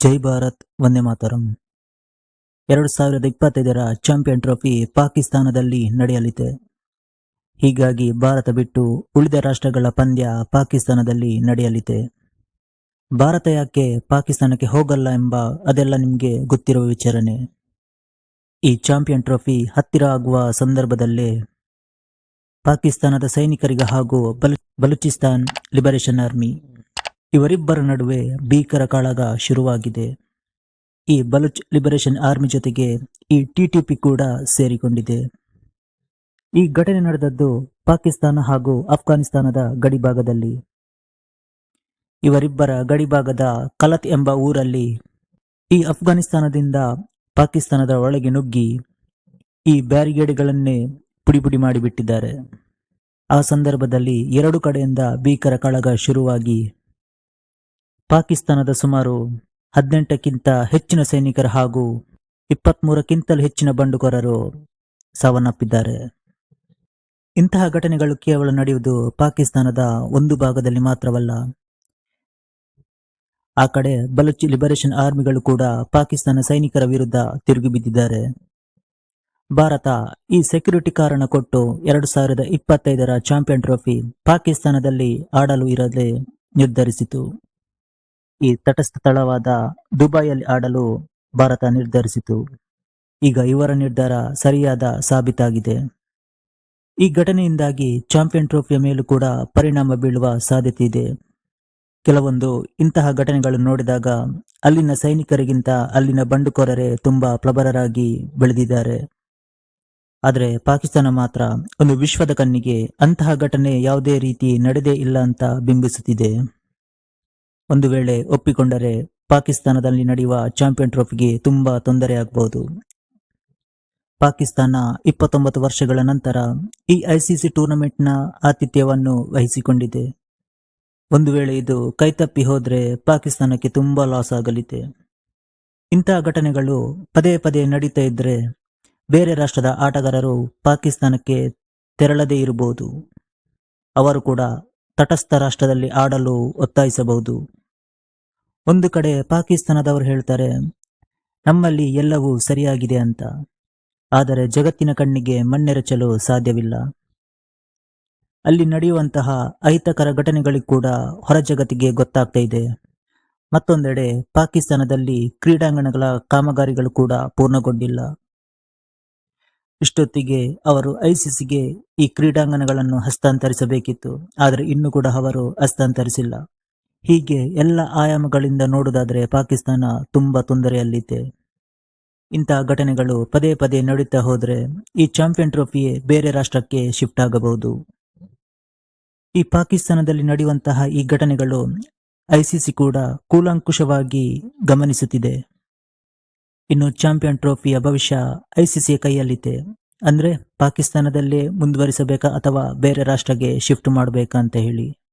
ಜೈ ಭಾರತ್, ವಂದೇ ಮಾತರಂ. ಎರಡು ಸಾವಿರದ ಇಪ್ಪತ್ತೈದರ ಚಾಂಪಿಯನ್ ಟ್ರೋಫಿ ಪಾಕಿಸ್ತಾನದಲ್ಲಿ ನಡೆಯಲಿದೆ. ಹೀಗಾಗಿ ಭಾರತ ಬಿಟ್ಟು ಉಳಿದ ರಾಷ್ಟ್ರಗಳ ಪಂದ್ಯ ಪಾಕಿಸ್ತಾನದಲ್ಲಿ ನಡೆಯಲಿದೆ. ಭಾರತ ಯಾಕೆ ಪಾಕಿಸ್ತಾನಕ್ಕೆ ಹೋಗಲ್ಲ ಎಂಬ ಅದೆಲ್ಲ ನಿಮಗೆ ಗೊತ್ತಿರುವ ವಿಚಾರಣೆ. ಈ ಚಾಂಪಿಯನ್ ಟ್ರೋಫಿ ಹತ್ತಿರ ಆಗುವ ಸಂದರ್ಭದಲ್ಲೇ ಪಾಕಿಸ್ತಾನದ ಸೈನಿಕರಿಗೆ ಹಾಗೂ ಬಲು, ಬಲೂಚಿಸ್ತಾನ್ ಲಿಬರೇಷನ್ ಆರ್ಮಿ ಇವರಿಬ್ಬರ ನಡುವೆ ಭೀಕರ ಕಾಳಗ ಶುರುವಾಗಿದೆ. ಈ ಬಲುಚ್ ಲಿಬರೇಷನ್ ಆರ್ಮಿ ಜೊತೆಗೆ ಈ ಟಿಟಿಪಿ ಕೂಡ ಸೇರಿಕೊಂಡಿದೆ. ಈ ಘಟನೆ ನಡೆದದ್ದು ಪಾಕಿಸ್ತಾನ ಹಾಗೂ ಅಫ್ಘಾನಿಸ್ತಾನದ ಗಡಿಭಾಗದಲ್ಲಿ. ಇವರಿಬ್ಬರ ಗಡಿಭಾಗದ ಕಲತ್ ಎಂಬ ಊರಲ್ಲಿ ಈ ಅಫ್ಘಾನಿಸ್ತಾನದಿಂದ ಪಾಕಿಸ್ತಾನದ ಒಳಗೆ ನುಗ್ಗಿ ಈ ಬ್ಯಾರಿಗೇಡ್ಗಳನ್ನೇ ಪುಡಿಪುಡಿ ಪುಡಿ ಮಾಡಿಬಿಟ್ಟಿದ್ದಾರೆ. ಆ ಸಂದರ್ಭದಲ್ಲಿ ಎರಡು ಕಡೆಯಿಂದ ಭೀಕರ ಕಳಗ ಶುರುವಾಗಿ ಪಾಕಿಸ್ತಾನದ ಸುಮಾರು ಹದಿನೆಂಟಕ್ಕಿಂತ ಹೆಚ್ಚಿನ ಸೈನಿಕರು ಹಾಗೂ ಇಪ್ಪತ್ಮೂರಕ್ಕಿಂತಲೂ ಹೆಚ್ಚಿನ ಬಂಡುಕೋರರು ಸಾವನ್ನಪ್ಪಿದ್ದಾರೆ. ಇಂತಹ ಘಟನೆಗಳು ಕೇವಲ ನಡೆಯುವುದು ಪಾಕಿಸ್ತಾನದ ಒಂದು ಭಾಗದಲ್ಲಿ ಮಾತ್ರವಲ್ಲ. ಆ ಕಡೆ ಬಲೂಚ್ ಲಿಬರೇಷನ್ ಆರ್ಮಿಗಳು ಕೂಡ ಪಾಕಿಸ್ತಾನ ಸೈನಿಕರ ವಿರುದ್ಧ ತಿರುಗಿ ಬಿದ್ದಿದ್ದಾರೆ. ಭಾರತ ಈ ಸೆಕ್ಯೂರಿಟಿ ಕಾರಣ ಕೊಟ್ಟು ಎರಡು ಸಾವಿರದ ಇಪ್ಪತ್ತೈದರ ಚಾಂಪಿಯನ್ ಟ್ರೋಫಿ ಪಾಕಿಸ್ತಾನದಲ್ಲಿ ಆಡಲು ಇರದೆ ನಿರ್ಧರಿಸಿತು. ಈ ತಟಸ್ಥ ಸ್ಥಳವಾದ ದುಬೈಯಲ್ಲಿ ಆಡಲು ಭಾರತ ನಿರ್ಧರಿಸಿತು. ಈಗ ಇವರ ನಿರ್ಧಾರ ಸರಿಯಾದ ಸಾಬೀತಾಗಿದೆ. ಈ ಘಟನೆಯಿಂದಾಗಿ ಚಾಂಪಿಯನ್ ಟ್ರೋಫಿಯ ಮೇಲೂ ಕೂಡ ಪರಿಣಾಮ ಬೀಳುವ ಸಾಧ್ಯತೆ ಇದೆ ಕೆಲವೊಂದು ಇಂತಹ ಘಟನೆಗಳನ್ನು ನೋಡಿದಾಗ ಅಲ್ಲಿನ ಸೈನಿಕರಿಗಿಂತ ಅಲ್ಲಿನ ಬಂಡುಕೋರರೇ ತುಂಬಾ ಪ್ರಬಲರಾಗಿ ಬೆಳೆದಿದ್ದಾರೆ. ಆದರೆ ಪಾಕಿಸ್ತಾನ ಮಾತ್ರ ಒಂದು ವಿಶ್ವದ ಕಣ್ಣಿಗೆ ಅಂತಹ ಘಟನೆ ಯಾವುದೇ ರೀತಿ ನಡೆದೇ ಇಲ್ಲ ಅಂತ ಬಿಂಬಿಸುತ್ತಿದೆ. ಒಂದು ವೇಳೆ ಒಪ್ಪಿಕೊಂಡರೆ ಪಾಕಿಸ್ತಾನದಲ್ಲಿ ನಡೆಯುವ ಚಾಂಪಿಯನ್ ಟ್ರೋಫಿಗೆ ತುಂಬಾ ತೊಂದರೆ ಆಗಬಹುದು ಪಾಕಿಸ್ತಾನ ಇಪ್ಪತ್ತೊಂಬತ್ತು ವರ್ಷಗಳ ನಂತರ ಈ ಐಸಿಸಿ ಟೂರ್ನಮೆಂಟ್ನ ಆತಿಥ್ಯವನ್ನು ವಹಿಸಿಕೊಂಡಿದೆ. ಒಂದು ವೇಳೆ ಇದು ಕೈತಪ್ಪಿ ಹೋದ್ರೆ ಪಾಕಿಸ್ತಾನಕ್ಕೆ ತುಂಬಾ ಲಾಸ್ ಆಗಲಿದೆ. ಇಂತಹ ಘಟನೆಗಳು ಪದೇ ಪದೇ ನಡೀತಾ ಇದ್ರೆ ಬೇರೆ ರಾಷ್ಟ್ರದ ಆಟಗಾರರು ಪಾಕಿಸ್ತಾನಕ್ಕೆ ತೆರಳದೇ ಇರಬಹುದು. ಅವರು ಕೂಡ ತಟಸ್ಥ ರಾಷ್ಟ್ರದಲ್ಲಿ ಆಡಲು ಒತ್ತಾಯಿಸಬಹುದು. ಒಂದು ಕಡೆ ಪಾಕಿಸ್ತಾನದವರು ಹೇಳ್ತಾರೆ, ನಮ್ಮಲ್ಲಿ ಎಲ್ಲವೂ ಸರಿಯಾಗಿದೆ ಅಂತ. ಆದರೆ ಜಗತ್ತಿನ ಕಣ್ಣಿಗೆ ಮಣ್ಣೆರಚಲು ಸಾಧ್ಯವಿಲ್ಲ. ಅಲ್ಲಿ ನಡೆಯುವಂತಹ ಅಹಿತಕರ ಘಟನೆಗಳಿಗೆ ಕೂಡ ಹೊರ ಜಗತ್ತಿಗೆ ಗೊತ್ತಾಗ್ತಾ ಇದೆ. ಮತ್ತೊಂದೆಡೆ ಪಾಕಿಸ್ತಾನದಲ್ಲಿ ಕ್ರೀಡಾಂಗಣಗಳ ಕಾಮಗಾರಿಗಳು ಕೂಡ ಪೂರ್ಣಗೊಂಡಿಲ್ಲ. ಇಷ್ಟೊತ್ತಿಗೆ ಅವರು ಐಸಿಸಿಗೆ ಈ ಕ್ರೀಡಾಂಗಣಗಳನ್ನು ಹಸ್ತಾಂತರಿಸಬೇಕಿತ್ತು. ಆದರೆ ಇನ್ನೂ ಕೂಡ ಅವರು ಹಸ್ತಾಂತರಿಸಿಲ್ಲ. ಹೀಗೆ ಎಲ್ಲ ಆಯಾಮಗಳಿಂದ ನೋಡುವುದಾದರೆ ಪಾಕಿಸ್ತಾನ ತುಂಬಾ ತೊಂದರೆಯಲ್ಲಿದೆ. ಇಂತಹ ಘಟನೆಗಳು ಪದೇ ಪದೇ ನಡೀತಾ ಹೋದರೆ ಈ ಚಾಂಪಿಯನ್ ಟ್ರೋಫಿಯೇ ಬೇರೆ ರಾಷ್ಟ್ರಕ್ಕೆ ಶಿಫ್ಟ್ ಆಗಬಹುದು. ಈ ಪಾಕಿಸ್ತಾನದಲ್ಲಿ ನಡೆಯುವಂತಹ ಈ ಘಟನೆಗಳು ಐಸಿಸಿ ಕೂಡ ಕೂಲಂಕುಷವಾಗಿ ಗಮನಿಸುತ್ತಿದೆ. ಇನ್ನು ಚಾಂಪಿಯನ್ ಟ್ರೋಫಿಯ ಭವಿಷ್ಯ ಐಸಿಸಿಯ ಕೈಯಲ್ಲಿದೆ. ಅಂದ್ರೆ ಪಾಕಿಸ್ತಾನದಲ್ಲೇ ಮುಂದುವರಿಸಬೇಕಾ ಅಥವಾ ಬೇರೆ ರಾಷ್ಟ್ರಕ್ಕೆ ಶಿಫ್ಟ್ ಮಾಡಬೇಕಾ ಅಂತ ಹೇಳಿ.